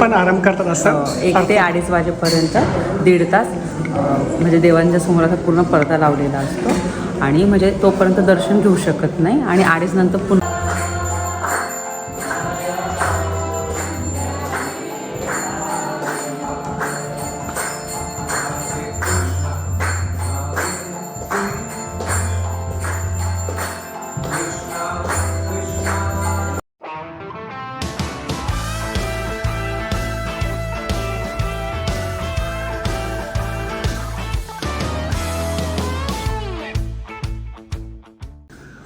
पण आराम करतात असं? एक ते अडीच वाजेपर्यंत दीड तास म्हणजे देवांच्या समोर असा पूर्ण पडदा लावलेला असतो. आणि म्हणजे तोपर्यंत दर्शन घेऊ शकत नाही आणि अडीच नंतर पुन्हा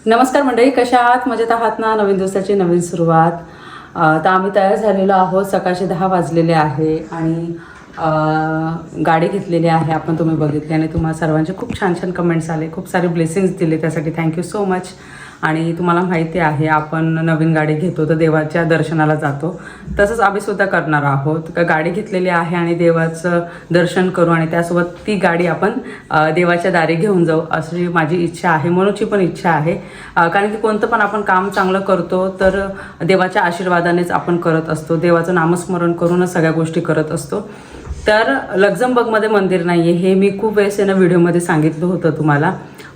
नमस्कार मंडळी कशा आहात? मजेत आहात ना? नवीन दिवसाची नवीन सुरुवात. तर आम्ही तयार झालेलो आहोत. सकाळचे दहा वाजलेले आहे आणि गाडी घेतलेली आहे आपण तुम्ही बघितली. आणि तुम्हाला सर्वांचे खूप छान छान कमेंट्स आले. खूप सारे ब्लेसिंग्स दिले त्यासाठी. थँक्यू सो मच आणि तुम्हाला माहिती आहे आपण नवीन गाडी घेतो तर देवाच्या दर्शनाला जातो. तसंच आम्ही सुद्धा करणार आहोत. का गाडी घेतलेली आहे आणि देवाचं दर्शन करू आणि त्यासोबत ती गाडी आपण देवाच्या दारी घेऊन जाऊ अशी माझी इच्छा आहे मनूची पण इच्छा आहे. कारण की कोणतं पण आपण काम चांगलं करतो तर देवाच्या आशीर्वादानेच आपण करत असतो. देवाचं नामस्मरण करूनच सगळ्या गोष्टी करत असतो. तर लक्झमबर्गमध्ये मंदिर नाही आहे हे मी खूप वेळेस ना व्हिडिओमध्ये सांगितलं होतं तुम्हाला.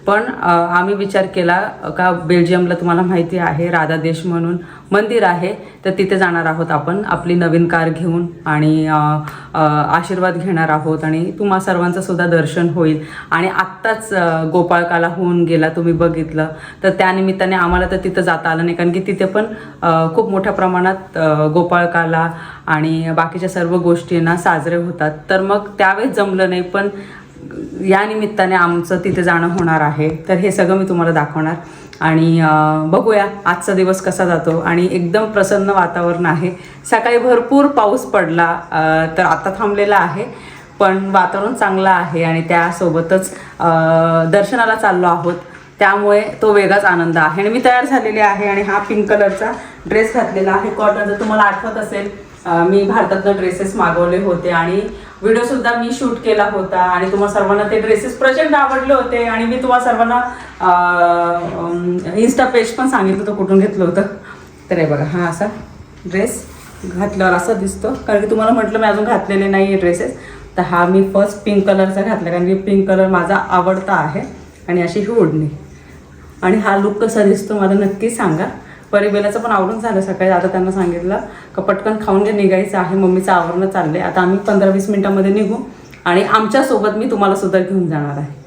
पण आम्ही विचार केला का बेल्जियमला तुम्हाला माहिती आहे राधा देश म्हणून मंदिर आहे तर तिथे जाणार आहोत आपण आपली नवीन कार घेऊन आणि आशीर्वाद घेणार आहोत आणि तुम्हा सर्वांचं सुद्धा दर्शन होईल. आणि आत्ताच गोपाळकाला होऊन गेला तुम्ही बघितलं तर त्यानिमित्ताने आम्हाला तर तिथं जाता आलं नाही कारण की तिथे पण खूप मोठ्या प्रमाणात गोपाळकाला आणि बाकीच्या सर्व गोष्टींना साजरे होतात. तर मग त्यावेळेस जमलं नाही पण या निमित्ताने आमचं तिथे जाणं होणार आहे. तर हे सगळं मी तुम्हाला दाखवणार. आणि बघूया आजचा दिवस कसा जातो. आणि एकदम प्रसन्न वातावरण आहे. सकाळी भरपूर पाऊस पडला तर आता थांबलेला आहे. पण वातावरण चांगलं आहे आणि त्यासोबतच दर्शनाला चाललो आहोत. त्यामुळे तो वेगळाच आनंद आहे. आणि मी तयार झालेले आहे आणि हा पिंक कलरचा ड्रेस घातलेला आहे. कॉटनचा तुम्हाला आठवत असेल. मी भारतातनं ड्रेसेस मागवले होते आणि व्हिडिओ सुद्धा मी शूट केला होता आणि तुम्हाला सर्वांना ते ड्रेसेस प्रचंड आवडले होते आणि मी तुम्हाला सर्वांना इन्स्टा पेज पण सांगितलं होतं कुठून घेतलं होतं. तर हे बघा हा असा ड्रेस घातल्यावर असा दिसतो. कारण की तुम्हाला म्हटलं मी अजून घातलेले नाही आहे ड्रेसेस तर हा मी फर्स्ट पिंक कलरचा घातला कारण की पिंक कलर माझा आवडता आहे. आणि अशी ही ओढणी. आणि हा लुक कसा दिसतो मला नक्की सांगा. परिबेलाचं पण आवडून झालं सकाळी. आता त्यांना सांगितलं का पटकन खाऊन जे निघायचं आहे. मम्मीचं आवरणं चाललंय. आता आम्ही पंधरा वीस मिनिटामध्ये निघू आणि आमच्यासोबत मी तुम्हाला सुद्धा घेऊन जाणार आहे.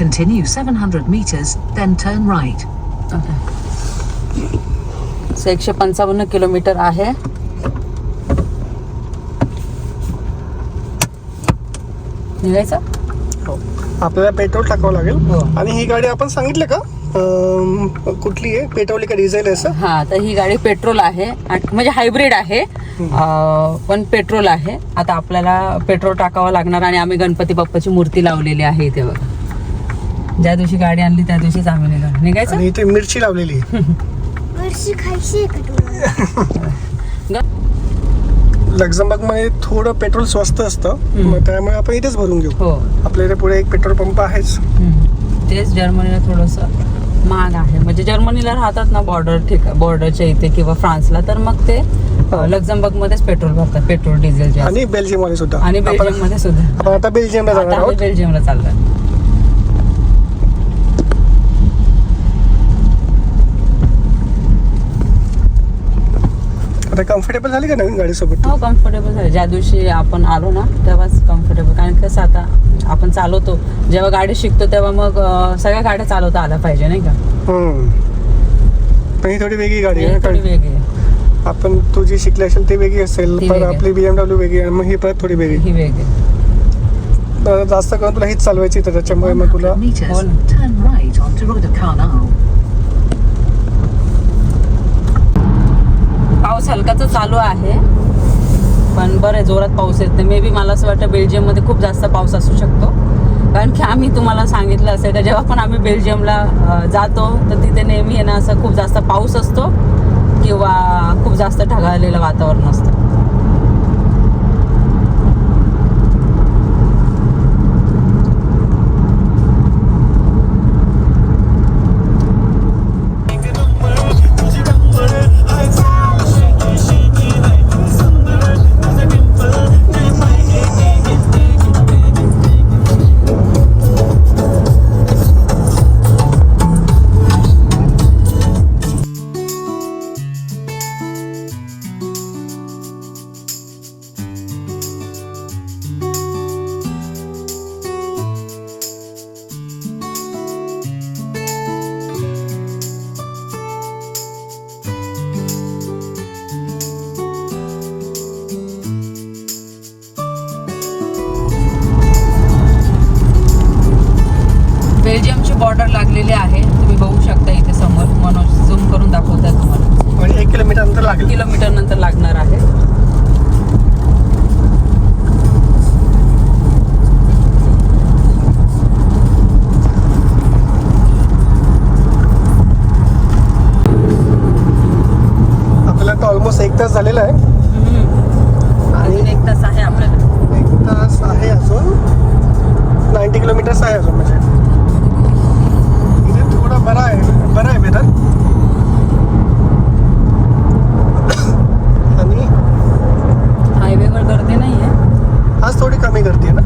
Continue 700 meters, then turn right. So एकशे पंचावन्न किलोमीटर आहे. निघायचं? हो. आपल्याला पेट्रोल टाकावं लागेल. हो. आणि ही गाडी आपण सांगितलं का? कुठली आहे? पेट्रोल का डिझेल आहे असं? हा तर ही गाडी पेट्रोल आहे. म्हणजे हायब्रिड आहे. पण पेट्रोल आहे. आता आपल्याला पेट्रोल टाकावं लागणार आणि आम्ही गणपती बाप्पाची मूर्ती लावलेली आहे इथे बघा. ज्या दिवशी गाडी आणली त्या दिवशीच आम्ही निघा निघायचं? आणि इथे मिरची लावलेली आहे. मिरची खायची लक्झमबर्गमध्ये थोडं पेट्रोल स्वस्त असतं. मग त्यामुळे आपण इथेच भरून घेऊ. हो. आपल्या इथे पुढे एक पेट्रोल पंप आहेच. हम्म. तेच जर्मनीला थोडंसं महाग आहे. म्हणजे जर्मनीला राहतात ना बॉर्डर ठीक बॉर्डरच्या इथे किंवा फ्रान्सला तर मग ते लक्झमबर्ग मध्येच पेट्रोल भरतात. पेट्रोल डिझेल जे आणि बेल्जियममध्ये सुद्धा. आणि आपण बेल्जियममध्ये सुद्धा. आपण आता बेल्जियमला आता जाणार आम्ही आहोत. बेल्जियमला चाललोय. आता कम्फर्टेबल झाली का नवीन गाडीसोबत हो कम्फर्टेबल झालं ज्या दिवशी आपण आलो ना तेव्हाच कम्फर्टेबल कारण कसं आता आपण चालवतो जेव्हा गाडी शिकतो तेव्हा मग अं, सगळ्या गाड्या चालवता आल्या पाहिजे नाही का हम्म. पण ही थोडी वेगळी गाडी आहे ही थोडी वेगळी आहे. आपण तू जी शिकली असेल ती वेगळी असेल ती पण वेगळी. आपली बीएमडब्ल्यू वेगळी आहे मग ही परत थोडी वेगळी ही वेगळी आहे. तर जास्त करून तुला हीच चालवायची तर त्याच्यामुळे मग तुला 100 meters, Hold on. turn right onto Rodekanal. पाऊस हलकाच चालू आहे. पण बरं आहे, जोरात पाऊस येत नाही मे बी मला असं वाटतं बेल्जियममध्ये खूप जास्त पाऊस असू शकतो. कारण की आम्ही तुम्हाला सांगितलं असेल का जेव्हा पण आम्ही बेल्जियमला जातो तर तिथे नेहमी आहे ना असं खूप जास्त पाऊस असतो किंवा खूप जास्त ढगाळलेलं वातावरण असतं. तास झालेला आहे. अजून एक तास आहे आपल्याला. एक तास आहे अजून. नाईन्टी किलोमीटर्स आहे अजून म्हणजे. इथे थोडं बरं आहे बरं आहे वेदर आणि हायवेवर गर्दी नाही आहे आज थोडी कमी करते ना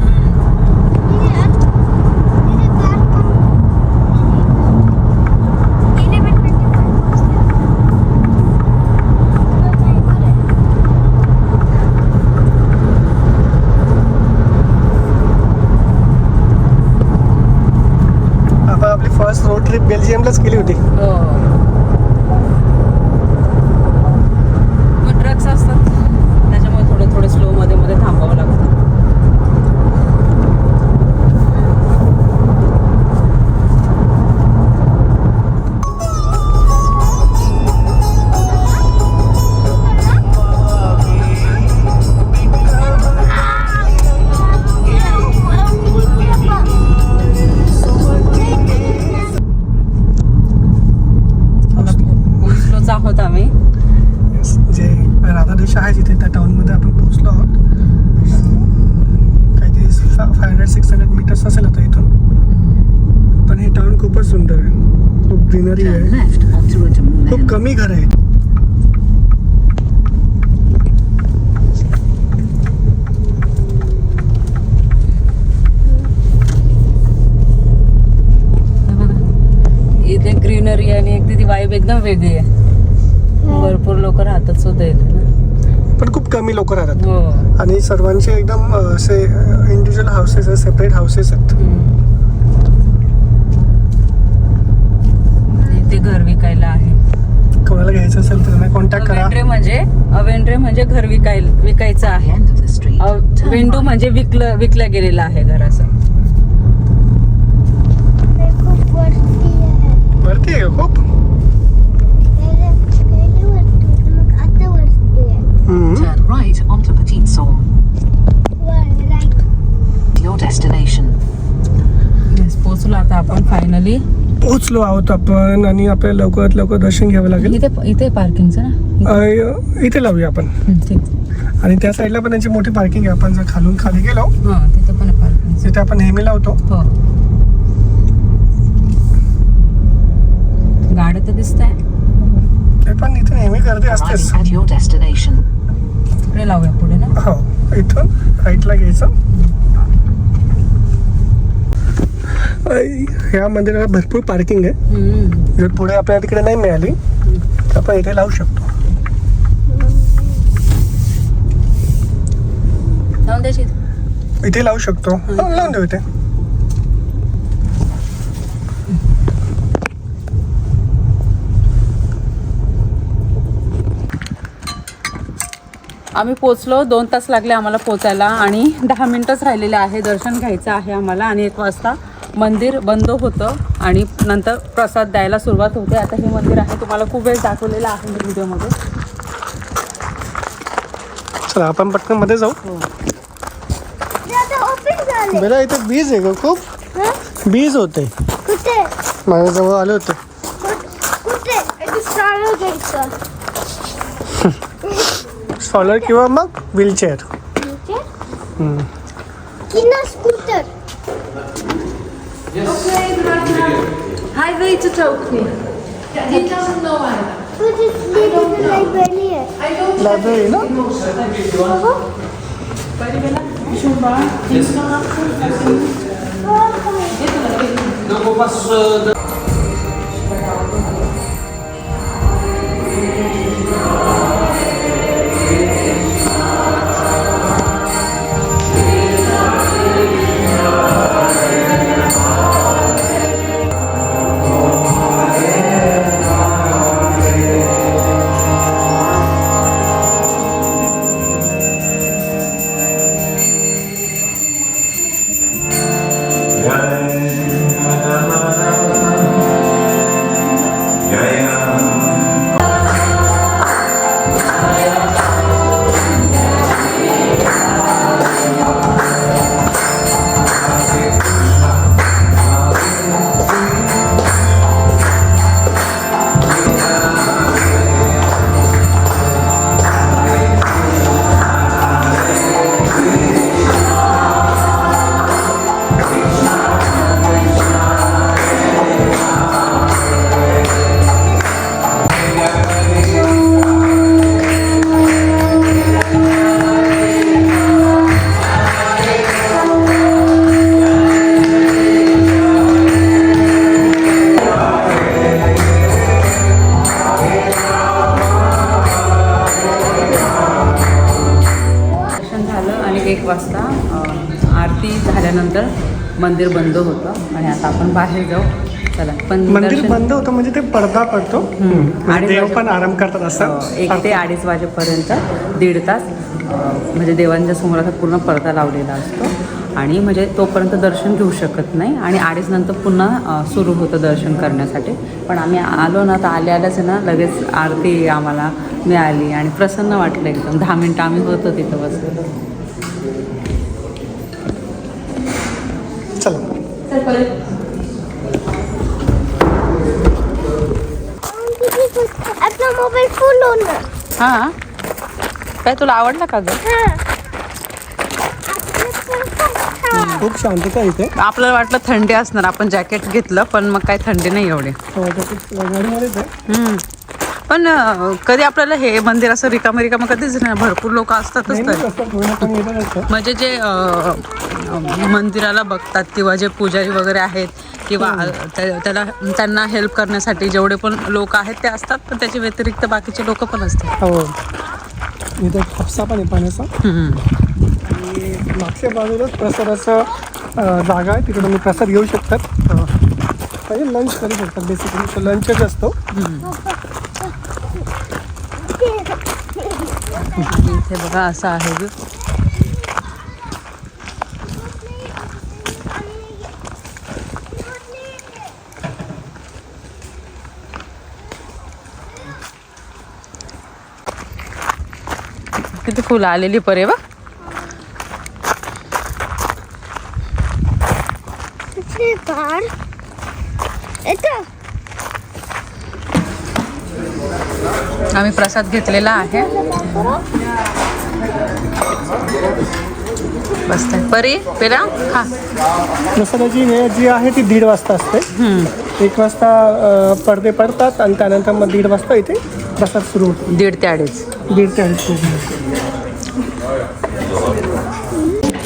आपण आपली फर्स्ट रोड ट्रिप केली होती. वाईब एकदम वेगळी आहे. भरपूर लोक राहतात सुद्धा इथे ना. पण खूप कमी लोक राहतात. हो. आणि सर्वांचे एकदम असे इंडिव्हिज्युअल हाऊसेस आहेत सेपरेट हाऊसेस आहेत. हम्म. इथे घर विकायला आहे. कोणाला घ्यायचं असेल तर कॉन्टॅक्ट करा. अवेंड्रे म्हणजे अवेंड्रे म्हणजे घर विकायला विकायचं the आहे. End of the street, a- turn वेंडू right. म्हणजे विकलं विकलं गेलेलं आहे घर असं. खूप वरती आहे. वरती आहे का? खूप पहिले पहिले वरती होतं, मग आता वरती हम्म. Turn right onto Petit Saum. वर राईट Your destination. Yes, पोहोचलो आता आपण फायनली पोहोचलो आहोत आपण आणि आपल्याला लवकरात लवकर दर्शन घ्यावं लागेल. इथे इथे पार्किंगचं ना? इथे. लावूया आपण. आणि त्या साईडला पण त्यांची मोठी पार्किंग आहे. आपण जर खालून खाली गेलो हां तिथे पण आहे पार्किंग तिथे आपण नेहमी लावतो. हो. गाड्या तर दिसत आहे ते पण इथे नेहमी गर्दी असतेच. तिकडे लावूया पुढे ना? हो इथून राईटला घ्यायचं. ह्या मंदिराला भरपूर पार्किंग आहे. जर पुढे आपल्याला तिकडे नाही मिळाली तर आपण इथे लावू शकतो. इथे. लावू शकतो. लावून देऊ इथे. आम्ही पोचलो. दोन तास लागले आम्हाला पोचायला आणि दहा मिनटंच राहिलेले आहे. दर्शन घ्यायचं आहे आम्हाला आणि एक वाजता मंदिर बंद होतं आणि नंतर प्रसाद द्यायला सुरुवात होते. आता हे मंदिर आहे तुम्हाला खूप वेळ दाखवलेलं आहे मी व्हिडिओमध्ये. चला आपण पटकनमध्ये जाऊ. झाले. बेटा इथे बीज आहे ग खूप. हं? बीज होते. माझ्याजवळ आले होते. सॉलर किंवा मग व्हीलचेअर किंवा scooter He doesn't know either. Library ना Yes. Yes. No, go pass, मंदिर बंद होतं आणि आता आपण बाहेर जाऊ. चला पण मंदिर बंद होतं म्हणजे ते पडदा पडतो. हम्म. आणि देव पण आराम करतात असं एक ते अडीच वाजेपर्यंत दीड तास म्हणजे देवांच्या समोर असा पूर्ण पडदा लावलेला असतो. आणि म्हणजे तोपर्यंत दर्शन घेऊ शकत नाही आणि अडीच नंतर पुन्हा सुरू होतं दर्शन करण्यासाठी. पण आम्ही आलो ना तर आल्या आल्याच आहे ना लगेच आरती आम्हाला मिळाली आणि प्रसन्न वाटलं एकदम. दहा मिनटं आम्ही होतो तिथं बसलेलो चला. आपला मोबाईल फुल होणार हां? काय तुला आवडला का गं? खूप शांतता इथे? आपल्याला वाटलं थंडी असणार आपण जॅकेट घेतलं पण मग काय थंडी नाही एवढी. हो, तसंच गाडीमध्येच आहे. हम्म. पण अ, कधी आपल्याला हे मंदिर असं रिकामं रिकामं कधीच नाही. भरपूर लोक असतातच तर. म्हणजे जे अ, अ, मंदिराला बघतात किंवा जे पुजारी वगैरे आहेत किंवा अ, त्या- त्याला त्यांना हेल्प करण्यासाठी जेवढे पण लोक आहेत ते असतात पण त्याच्या व्यतिरिक्त बाकीचे लोक पण असतात. हो. इथे पण आहे पाण्याचा. हम्म. आणि मागच्या बाजूलाच प्रसादाचं अं, जागा आहे. तिकडे तुम्ही प्रसाद घेऊ शकतात. म्हणजे लंच करू शकतात बेसिकली लंचच असतो. आणि इथे बघा असं आहे ग. किती फुलं आलेली परे बा कार येतं आम्ही प्रसाद घेतलेला आहे. बसते परी पेरा? खा. प्रसादाची वेळ जी आहे ती दीड वाजता असते. एक वाजता पडदे पडतात आणि त्यानंतर मग दीड वाजता इथे प्रसाद सुरू होतो. दीड ते अडीच. दीड ते अडीच.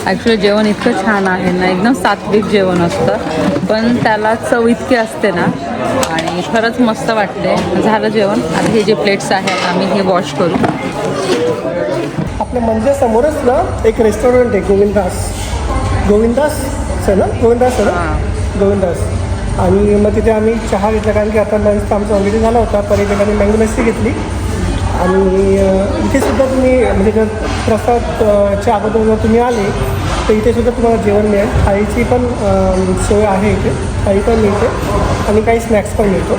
ॲक्च्युली जेवण इतकं छान आहे ना एकदम सात्विक जेवण असतं. पण त्याला चव इतकी असते ना आणि खरंच मस्त वाटते. झालं जेवण. आता हे जे प्लेट्स आहेत आम्ही हे वॉश करू. आपल्या म्हणजे समोरच ना एक रेस्टॉरंट आहे गोविंदास. गोविंदास आहे ना? गोविंदास ना? गोविंदास. आणि मग तिथे आम्ही चहा घेतला कारण की आता लंच आमचा ऑलरेडी झाला होता पर्यटकांनी मँगो लस्सी घेतली. आणि अं, इथे सुद्धा तुम्ही म्हणजे जर प्रसादच्या अगोदर जर तुम्ही आले तर इथे सुद्धा तुम्हाला जेवण मिळेल. थाळीची पण सोय आहे इथे. थाळी पण मिळते. आणि काही स्नॅक्स पण मिळतो.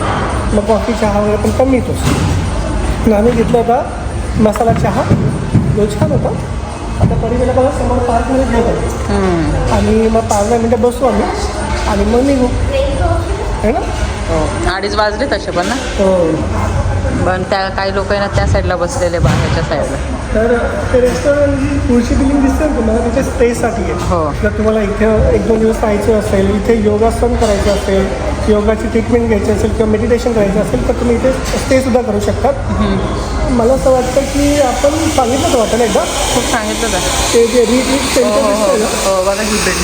मग कॉफी चहा वगैरे पण पण मिळतोच आम्ही घेतला होता मसाला चहा. जो छान होता. आता परिवेला बघा समोर पार्कमध्ये घेत आणि मग पाच दहा मिनटं बसू आम्ही. आणि मग निघू. है ना? अडीच वाजले तसे पण ना? हो. पण त्या काही लोक आहे ना त्या साईडला बसलेले बाहेरच्या साईडला तर ते रेस्टॉरंट पुढची बिल्डिंग दिसते ना तुम्हाला तिथे स्टेसाठी आहे. हो. जर तुम्हाला इथे एक दोन दिवस राहायचं असेल इथे योगासन करायचं असेल योगाची ट्रीटमेंट घ्यायची असेल किंवा मेडिटेशन करायचं असेल तर तुम्ही इथे स्टेसुद्धा करू शकतात. मला असं वाटतं की आपण सांगितलं होतं वाटेल एकदा? खूप सांगितलं का ते जे रिट्रीट सेंटर हो हो दिसतंय ना? बघा बिल्डिंग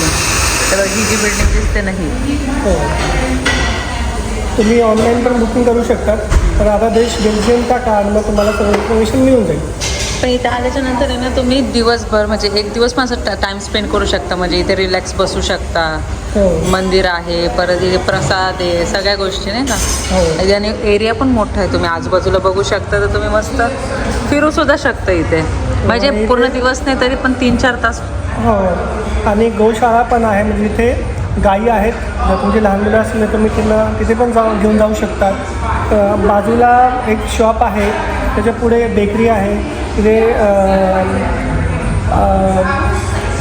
ही जी बिल्डिंग दिसते नाही हो. तुम्ही ऑनलाईन पण बुकिंग करू शकतात तर आता देश बेल्जियमचा काळ मग तुम्हाला सगळं इन्फॉर्मेशन मिळून जाईल. पण इथे आल्याच्यानंतर आहे ना तुम्ही दिवसभर म्हणजे एक दिवस पण असं टाइम स्पेंड करू शकता. म्हणजे इथे रिलॅक्स बसू शकता. हो. मंदिर आहे परत इथे प्रसाद आहे सगळ्या गोष्टी नाही का? हो. आणि एरिया पण मोठा आहे. तुम्ही आजूबाजूला बघू शकता तर तुम्ही मस्त फिरू सुद्धा शकता इथे. म्हणजे पूर्ण दिवस नाही तरी पण तीन चार तास हो. आणि गोशाळा पण आहे म्हणजे इथे. गायी आहेत. जर तुमची लहान मुलं असतील तर तुम्ही त्यांना तिथे पण जाऊन घेऊन जाऊ शकतात. बाजूला एक शॉप आहे. त्याच्या पुढे बेकरी आहे. तिथे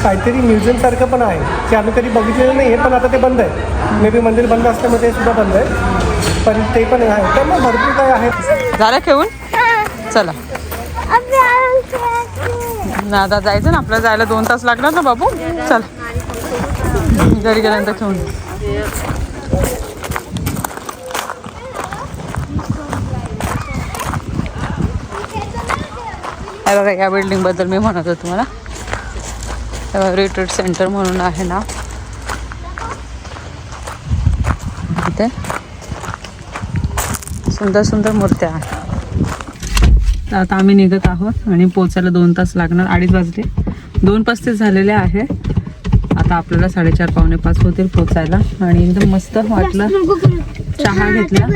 काहीतरी म्युझियमसारखं पण आहे. ते आम्ही कधी बघितलेलं नाही आहे पण आता ते बंद आहे. मे बी मंदिर बंद असल्यामुळे ते सुद्धा बंद आहे. पण ते पण आहे. त्यामुळे भरपूर काय आहे. झालं खेळून? चला. ना आता जायचं ना. आपल्याला जायला दोन तास लागणार ना बाबू? चल. घरी गेल्यानंतर खेळून हे बघा या बिल्डिंगबद्दल मी म्हणत होते तुम्हाला. रिट्रीट सेंटर म्हणून आहे ना. इथे. सुंदर सुंदर मूर्त्या आहेत. आता आम्ही निघत आहोत आणि पोचायला दोन तास लागणार अडीच वाजले. दोन पस्तीस झालेले आहे. आता आपल्याला साडेचार पावणे पाच होतील पोचायला. आणि एकदम मस्त वाटलं. चहा घेतला.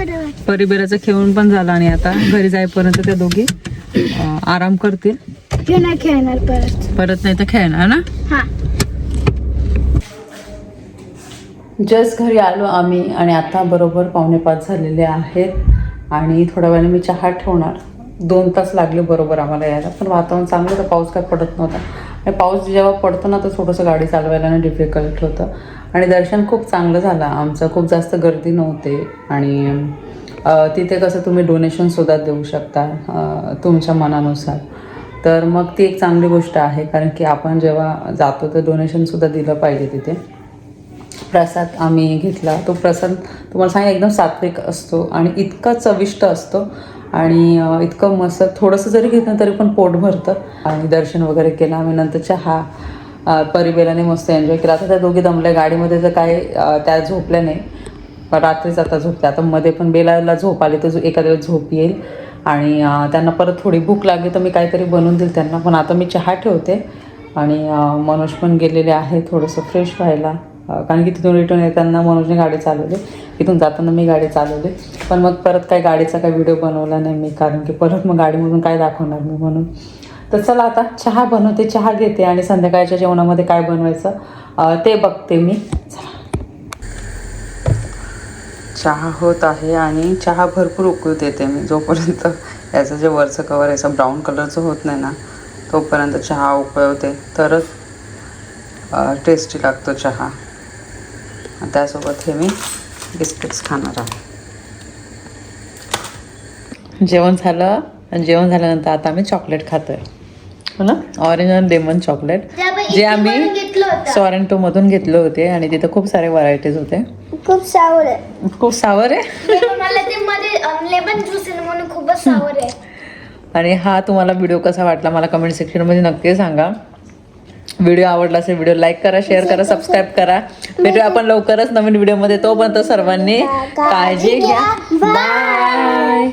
परिबेराचं खेळून पण झालं आणि आता घरी जाईपर्यंत त्या दोघी आराम करतील. खेळणार परत. परत नाही तर खेळणार ना? हा. जस्ट घरी आलो आम्ही आणि आता बरोबर पावणे पाच झालेले आहेत. आणि थोड्या वेळाने मी चहा ठेवणार. दोन तास लागले बरोबर आम्हाला यायला. पण वातावरण चांगलं होतं पाऊस काय पडत नव्हता. पाऊस जेव्हा पडतो ना तर थोडंसं गाडी चालवायला ना डिफिकल्ट होतं. आणि दर्शन खूप चांगलं झालं. आमचं खूप जास्त गर्दी नव्हते. आणि तिथे कसं तुम्ही डोनेशनसुद्धा देऊ शकता तुमच्या मनानुसार. तर मग ती एक चांगली गोष्ट आहे. कारण की आपण जेव्हा जातो तर डोनेशनसुद्धा दिलं पाहिजे तिथे. प्रसाद आम्ही घेतला. तो प्रसाद तुम्हाला सांगा एकदम सात्विक असतो आणि इतका चविष्ट असतो. आणि इतकं मस्त थोडंसं जरी घेतलं तरी पण पोट भरतं. आणि दर्शन वगैरे केलं आम्ही नंतर चहा परिबेलाने मस्त एन्जॉय केला. आता त्या दोघी दमल्या गाडीमध्ये तर काय त्या झोपल्या नाही. रात्रीच आता झोपते आता मध्ये पण बेलाला झोप आली तर एखाद्या वेळेस झोप येईल. आणि त्यांना परत थोडी भूक लागली तर मी काहीतरी बनवून देईल त्यांना. पण आता मी चहा ठेवते. आणि मनोज पण गेलेले आहे थोडंसं फ्रेश व्हायला. कारण की तिथून रिटर्न येताना मनोजने गाडी चालवली. तिथून जाताना मी गाडी चालवली. पण मग परत काय गाडीचा काय व्हिडिओ बनवला नाही मी कारण की परत मग गाडीमधून काय दाखवणार मी म्हणून. तर चला आता चहा बनवते चहा घेते आणि संध्याकाळच्या जेवणामध्ये काय बनवायचं ते बघते मी. चहा होत आहे आणि चहा भरपूर उकळू देते मी. जोपर्यंत याचं जे वरचं कवर याचं ब्राऊन कलरचं होत नाही ना तोपर्यंत चहा उकळवते. तरच टेस्टी लागतो चहा. त्यासोबत हे मी बिस्किट्स खाणार आहे. जेवण झालं आणि जेवण झाल्यानंतर आता आम्ही चॉकलेट खातोय. हो ना? ऑरेंज आणि लेमन चॉकलेट जे आम्ही घेतलं होतं. सॉरेंटो मधून घेतले होते आणि तिथे खूप सारे व्हरायटीज होते. खूप सावर आहे. खूप सावर आहे? मला ते मध्ये लेमन ज्यूस म्हणून खूपच सावर आहे. आणि हा तुम्हाला व्हिडिओ कसा वाटला मला कमेंट सेक्शनमध्ये नक्की सांगा. व्हिडिओ आवडला असेल व्हिडिओ लाईक करा शेअर करा सबस्क्राईब करा. भेटूया आपण लवकरच नवीन व्हिडिओमध्ये तोपर्यंत सर्वांनी काळजी घ्या. बाय